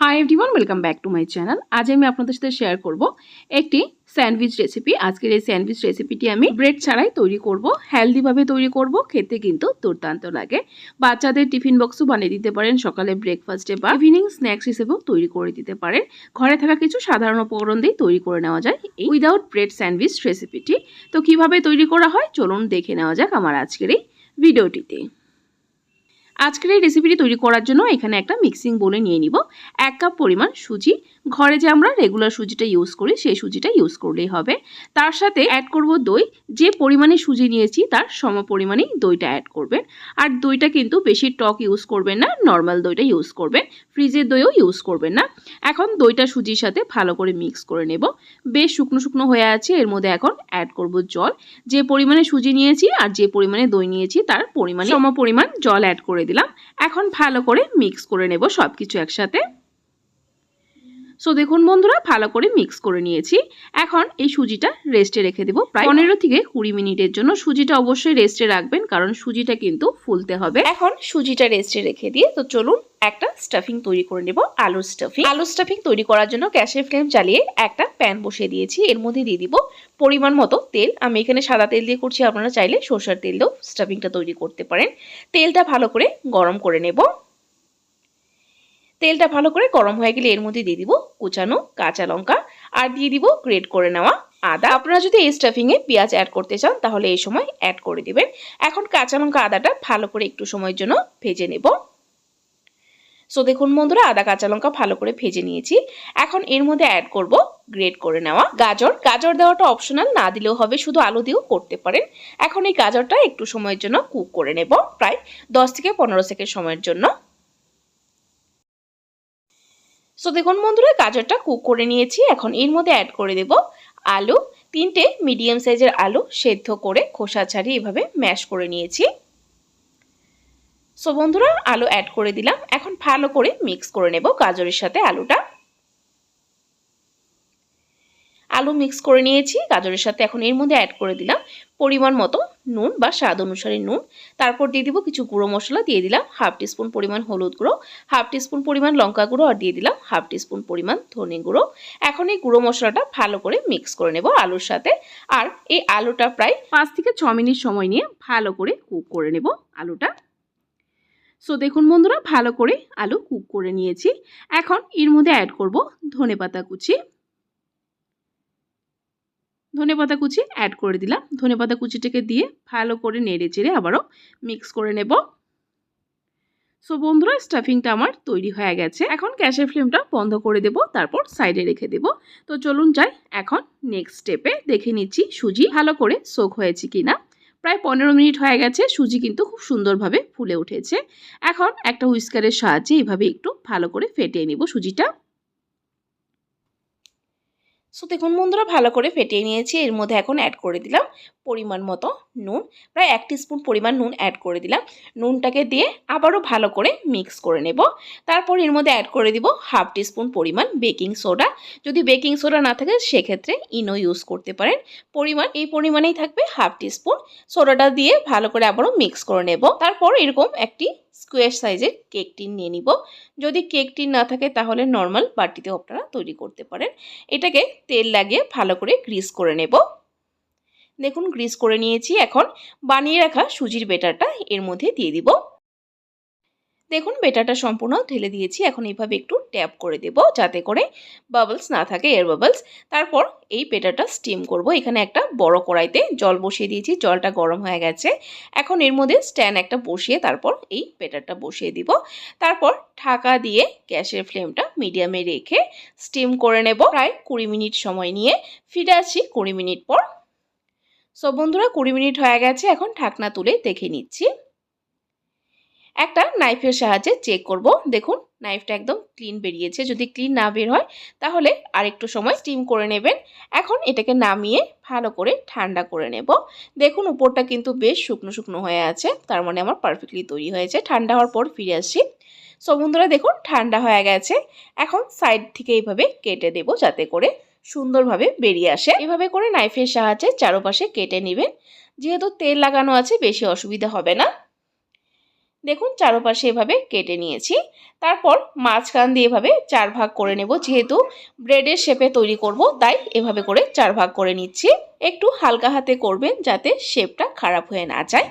Hi everyone welcome back to my channel আজ আমি আপনাদের সাথে শেয়ার করব একটি স্যান্ডউইচ রেসিপি আজকের এই স্যান্ডউইচ রেসিপিটি আমি ব্রেড ছাড়াই তৈরি করব হেলদিভাবে তৈরি করব, খেতে কিন্তু দুর্দান্ত লাগে। বাচ্চাদের টিফিন বক্সও বানিয়ে দিতে পারেন সকালে ব্রেকফাস্টে বা ইভিনিং স্ন্যাক্স হিসেবেও তৈরি করে দিতে পারেন। ঘরে থাকা কিছু সাধারণ উপকরণ দিয়ে তৈরি করে নেওয়া যায় এই উইদাউট ব্রেড স্যান্ডউইচ রেসিপিটি তো কীভাবে তৈরি করা হয়? চলুন দেখে নেওয়া যাক আমার আজকের এই ভিডিওটিতে আজকের এই রেসিপিটি তৈরি করার জন্য এখানে একটা মিক্সিং বলে নিয়ে নিব। এক কাপ পরিমাণ সুজি। ঘরে যে আমরা রেগুলার সুজিটা ইউজ করি, সেই সুজিটা ইউজ করলেই হবে। তার সাথে অ্যাড করব দই। যে পরিমাণে সুজি নিয়েছি, তার সম পরিমাণেই দইটা অ্যাড করবেন। আর দইটা কিন্তু বেশি টক ইউজ করবেন না নর্মাল দইটা ইউজ করবেন। ফ্রিজের দইও ইউজ করবেন না। এখন দইটা সুজির সাথে ভালো করে মিক্স করে নেব। বেশ শুকনো শুকনো হয়ে আছে, এর মধ্যে এখন অ্যাড করব জল। যে পরিমাণে সুজি নিয়েছি আর যে পরিমাণে দই নিয়েছি, তার পরিমাণে সম পরিমাণ জল অ্যাড করে দিলাম। এখন ভালো করে মিক্স করে নেব সব কিছু একসাথে। সো দেখুন বন্ধুরা, ভালো করে মিক্স করে নিয়েছি। এখন এই সুজিটা রেস্টে রেখে দেবো। প্রায় পনেরো থেকে কুড়ি মিনিটের জন্য সুজিটা অবশ্যই রেস্টে রাখবেন, কারণ সুজিটা কিন্তু ফুলতে হবে। এখন সুজিটা রেস্টে রেখে দিয়ে, তো চলুন একটা স্টাফিং তৈরি করে নেব, আলুর স্টাফিং আলুর স্টাফিং তৈরি করার জন্য গ্যাসের ফ্লেম জ্বালিয়ে একটা প্যান বসিয়ে দিয়েছি। এর মধ্যে দিয়ে দিব পরিমাণ মতো তেল। আমি এখানে সাদা তেল দিয়ে করছি, আপনারা চাইলে সর্ষার তেল দিয়েও স্টাফিংটা তৈরি করতে পারেন। তেলটা ভালো করে গরম করে নেব। তেলটা ভালো করে গরম হয়ে গেলে এর মধ্যে দিয়ে দিব কুচানো কাঁচা লঙ্কা আর দিয়ে দিব গ্রেট করে নেওয়া আদা। আপনারা যদি এই স্টাফিংয়ে পেঁয়াজ অ্যাড করতে চান, তাহলে এই সময় অ্যাড করে দিবেন। এখন কাঁচা লঙ্কা আদাটা ভালো করে একটু সময়ের জন্য ভেজে নেব। সো দেখুন বন্ধুরা, আদা কাঁচা লঙ্কা ভালো করে ভেজে নিয়েছি। এখন এর মধ্যে অ্যাড করব গ্রেট করে নেওয়া গাজর। গাজর দেওয়াটা অপশনাল না দিলেও হবে, শুধু আলু দিয়েও করতে পারেন। এখন এই গাজরটা একটু সময়ের জন্য কুক করে নেব, প্রায় দশ থেকে পনেরো সেকেন্ড সময়ের জন্য। সো দেখুন বন্ধুরা, গাজরটা কুক করে নিয়েছি। এখন এর মধ্যে অ্যাড করে দেব আলু। তিনটে মিডিয়াম সাইজের আলু সেদ্ধ করে খোসা ছাড়িয়ে এভাবে ম্যাশ করে নিয়েছি। সো বন্ধুরা, আলু অ্যাড করে দিলাম। এখন ভালো করে মিক্স করে নেব গাজরের সাথে আলুটা। আলু মিক্স করে নিয়েছি, গাজরের সাথে এখন এর মধ্যে অ্যাড করে দিলাম পরিমাণ মতো নুন বা স্বাদ অনুসারে নুন। তারপর দিয়ে দিব কিছু গুঁড়ো মশলা, দিয়ে দিলাম হাফ টিস্পুন পরিমাণ হলুদ গুঁড়ো হাফ টিস্পুন পরিমাণ লঙ্কা গুঁড়ো আর দিয়ে দিলাম হাফ টিস্পুন পরিমাণ ধনে গুঁড়ো। এখন এই গুঁড়ো মশলাটা ভালো করে মিক্স করে নেব আলুর সাথে আর এই আলুটা প্রায় পাঁচ থেকে ছ মিনিট সময় নিয়ে ভালো করে কুক করে নেব আলুটা। সো দেখুন বন্ধুরা, ভালো করে আলু কুক করে নিয়েছি। এখন এর মধ্যে অ্যাড করব ধনে পাতা কুচি। ধনে পাতা কুচি অ্যাড করে দিলাম। ধনে পাতা কুচিটাকে দিয়ে ভালো করে নেড়ে চেড়ে আবারও মিক্স করে নেব। সো বন্ধুরা স্টাফিংটা আমার তৈরি হয়ে গেছে। এখন গ্যাসের ফ্লেমটা বন্ধ করে দেব, তারপর সাইডে রেখে দেব। তো চলুন যাই, এখন নেক্সট স্টেপে দেখে নিচ্ছি সুজি ভালো করে সোক হয়েছে কিনা। প্রায় পনেরো মিনিট হয়ে গেছে, সুজি কিন্তু খুব সুন্দরভাবে ফুলে উঠেছে। এখন একটা হুইস্কারের সাহায্যে এইভাবে একটু ভালো করে ফেটিয়ে নিব সুজিটা। সো দেখুন বন্ধুরা, ভালো করে ফেটিয়ে নিয়েছি। এর মধ্যে এখন অ্যাড করে দিলাম পরিমাণ মতো নুন। প্রায় এক স্পুন পরিমাণ নুন অ্যাড করে দিলাম। নুনটাকে দিয়ে আবারও ভালো করে মিক্স করে নেব। তারপর এর মধ্যে অ্যাড করে দিব হাফ টিস্পুন পরিমাণ বেকিং সোডা যদি বেকিং সোডা না থাকে, সেক্ষেত্রে ইনো ইউজ করতে পারেন। পরিমাণ, এই পরিমাণেই থাকবে হাফ টিস্পুন সোডাটা দিয়ে ভালো করে আবারও মিক্স করে নেব। তারপর এরকম একটি স্কোয়ার সাইজের কেক টিন নিয়ে নিব। যদি কেক টিন না থাকে তাহলে নর্মাল বাটিতেও আপনারা তৈরি করতে পারেন। এটাকে তেল লাগিয়ে ভালো করে গ্রিস করে নেব। দেখুন, গ্রিস করে নিয়েছি। এখন বানিয়ে রাখা সুজির বেটারটা এর মধ্যে দিয়ে দিব। দেখুন বেটারটা সম্পূর্ণ ঢেলে দিয়েছি। এখন এইভাবে একটু ট্যাপ করে দেব যাতে করে বাবলস না থাকে এয়ার বাবলস তারপর এই বেটারটা স্টিম করব। এখানে একটা বড় কড়াইতে জল বসিয়ে দিয়েছি। জলটা গরম হয়ে গেছে। এখন এর মধ্যে স্ট্যান্ড একটা বসিয়ে তারপর এই বেটারটা বসিয়ে দিব। তারপর ঢাকা দিয়ে গ্যাসের ফ্লেমটা মিডিয়ামে রেখে স্টিম করে নেব। প্রায় কুড়ি মিনিট সময় নিয়ে ফিরে আসি কুড়ি মিনিট পর। সো বন্ধুরা, কুড়ি মিনিট হয়ে গেছে। এখন ঢাকনা তুলে দেখে নিচ্ছি। একটা নাইফের সাহায্যে চেক করব। দেখুন নাইফটা একদম ক্লিন বেরিয়েছে। যদি ক্লিন না বের হয়, তাহলে আরেকটু সময় স্টিম করে নেবেন। এখন এটাকে নামিয়ে ভালো করে ঠান্ডা করে নেব। দেখুন, উপরটা কিন্তু বেশ শুকনো শুকনো হয়ে আছে। তার মানে আমার পারফেক্টলি তৈরি হয়েছে। ঠান্ডা হওয়ার পর ফিরে আসছি সো বন্ধুরা, দেখুন, ঠান্ডা হয়ে গেছে। এখন সাইড থেকে এইভাবে কেটে দেব যাতে করে সুন্দরভাবে বেরিয়ে আসে। এভাবে করে নাইফের সাহায্যে চারপাশে কেটে নেবেন। যেহেতু তেল লাগানো আছে, বেশি অসুবিধা হবে না। দেখুন, চারপাশে এভাবে কেটে নিয়েছি। তারপর মাঝখান দিয়ে এভাবে চার ভাগ করে নেব। যেহেতু ব্রেডের শেপে তৈরি করব, তাই এভাবে করে চার ভাগ করে নিচ্ছি। একটু হালকা হাতে করবেন যাতে শেপটা খারাপ হয়ে না যায়।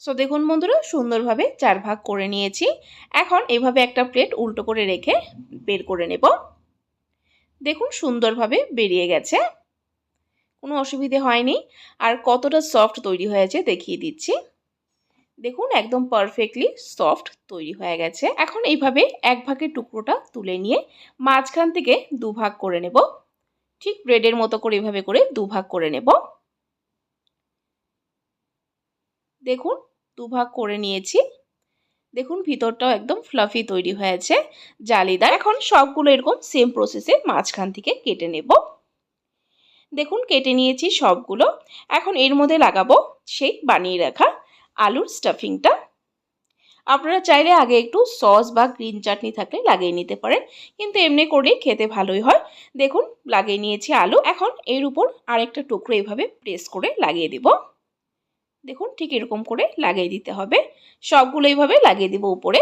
সো দেখুন বন্ধুরা, সুন্দরভাবে চার ভাগ করে নিয়েছি। এখন এভাবে একটা প্লেট উল্টো করে রেখে বের করে নেব। দেখুন, সুন্দরভাবে বেরিয়ে গেছে। কোনো অসুবিধে হয়নি। আর কতটা সফট তৈরি হয়েছে দেখিয়ে দিচ্ছি। দেখুন, একদম পারফেক্টলি সফট তৈরি হয়ে গেছে। এখন এইভাবে এক ভাগের টুকরোটা তুলে নিয়ে মাঝখান থেকে দু ভাগ করে নেব। ঠিক ব্রেডের মতো করে এভাবে করে দু ভাগ করে নেব। দেখুন, দু ভাগ করে নিয়েছি। দেখুন, ভিতরটাও একদম ফ্লাফি তৈরি হয়েছে, জালিদার। এখন সবগুলো এরকম সেম প্রসেসে মাঝখান থেকে কেটে নেব। দেখুন, কেটে নিয়েছি সবগুলো। এখন এর মধ্যে লাগাবো সেই বানিয়ে রাখা আলুর স্টাফিংটা আপনারা চাইলে আগে একটু সস বা গ্রিন চাটনি থাকলে লাগিয়ে নিতে পারেন। কিন্তু এমনি করলেই খেতে ভালোই হয়। দেখুন, লাগিয়ে নিয়েছি আলু। এখন এর উপর আরেকটা টুকরো এভাবে প্রেস করে লাগিয়ে দিব। দেখুন, ঠিক এরকম করে লাগিয়ে দিতে হবে। সবগুলো এইভাবে লাগিয়ে দিব উপরে।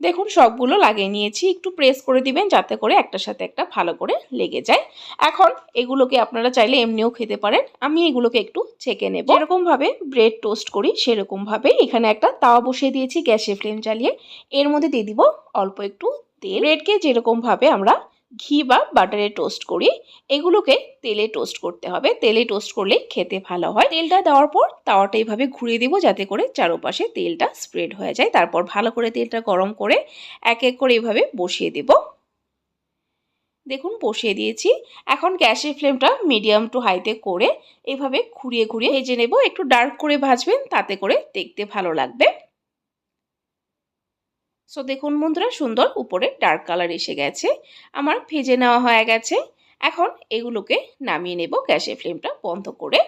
দেখুন, সবগুলো লাগিয়ে নিয়েছি। একটু প্রেস করে দিবেন যাতে করে একটার সাথে একটা ভালো করে লেগে যায়। এখন এগুলোকে আপনারা চাইলে এমনিও খেতে পারেন। আমি এগুলোকে একটু ছেঁকে নেব। যেরকমভাবে ব্রেড টোস্ট করি সেরকমভাবে এখানে একটা তাওয়া বসিয়ে দিয়েছি গ্যাসে ফ্লেম চালিয়ে এর মধ্যে দিয়ে দিব অল্প একটু তেল। ব্রেডকে যেরকমভাবে আমরা ঘি বা বাটারে টোস্ট করি। এগুলোকে তেলে টোস্ট করতে হবে। তেলে টোস্ট করলে খেতে ভালো হয়। তেলটা দেওয়ার পর তাওয়াটা এইভাবে ঘুরিয়ে দিব যাতে করে চারপাশে তেলটা স্প্রেড হয়ে যায়। তারপর ভালো করে তেলটা গরম করে এক এক করে এভাবে বসিয়ে দেব। দেখুন, বসিয়ে দিয়েছি। এখন গ্যাসের ফ্লেমটা মিডিয়াম টু হাইতে করে এভাবে ঘুরিয়ে ঘুরিয়ে ভেজে নেব। একটু ডার্ক করে ভাজবেন, তাতে করে দেখতে ভালো লাগবে। সো দেখুন বন্ধুরা, সুন্দর উপরে ডার্ক কালার এসে গেছে। আমার ভেজে নেওয়া হয়ে গেছে। এখন এগুলোকে নামিয়ে নেব গ্যাসের ফ্লেমটা বন্ধ করে।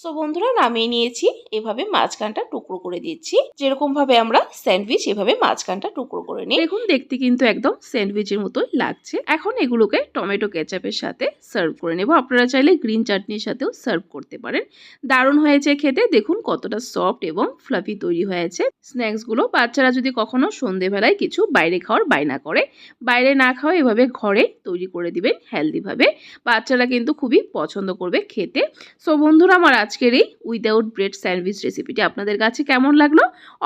সো বন্ধুরা, নামিয়ে নিয়েছি। এভাবে মাঝখানটা টুকরো করে দিচ্ছি। যেরকম ভাবে আমরা স্যান্ডউইচ, এভাবে মাঝখানটা টুকরো করে নিই। দেখুন, দেখতে কিন্তু একদম স্যান্ডউইচের মতোই লাগছে। এখন এগুলোকে টমেটো কেচাপের সাথে সার্ভ করে নেব। আপনারা চাইলে গ্রিন চাটনির সাথেও সার্ভ করতে পারেন। দারুণ হয়েছে খেতে। দেখুন, কতটা সফট এবং ফ্লাফি তৈরি হয়েছে। স্ন্যাক্সগুলো বাচ্চারা যদি কখনো সন্ধেবেলায় কিছু বাইরে খাওয়ার বায়না করে, বাইরে না খাওয়া এভাবে ঘরে তৈরি করে দিবেন হেলদিভাবে। বাচ্চারা কিন্তু খুবই পছন্দ করবে খেতে। সো বন্ধুরা, আমার আজকের এই উইদাউট ব্রেড স্যান্ডউইচ রেসিপিটি আপনাদের কাছে কেমন লাগল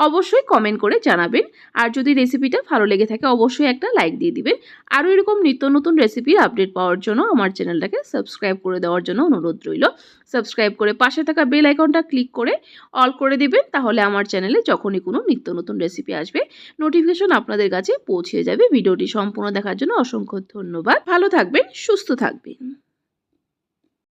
অবশ্যই কমেন্ট করে জানাবেন। আর যদি রেসিপিটা ভালো লেগে থাকে, অবশ্যই একটা লাইক দিয়ে দিবেন। আরও এরকম নিত্য নতুন রেসিপির আপডেট পাওয়ার জন্য আমার চ্যানেলটাকে সাবস্ক্রাইব করে দেওয়ার জন্য অনুরোধ রইল। সাবস্ক্রাইব করে পাশে থাকা বেল আইকনটা ক্লিক করে অল করে দিবেন, তাহলে আমার চ্যানেলে যখনই কোনো নিত্য নতুন রেসিপি আসবে নোটিফিকেশন আপনাদের কাছে পৌঁছে যাবে। ভিডিওটি সম্পূর্ণ দেখার জন্য অসংখ্য ধন্যবাদ। ভালো থাকবেন, সুস্থ থাকবেন।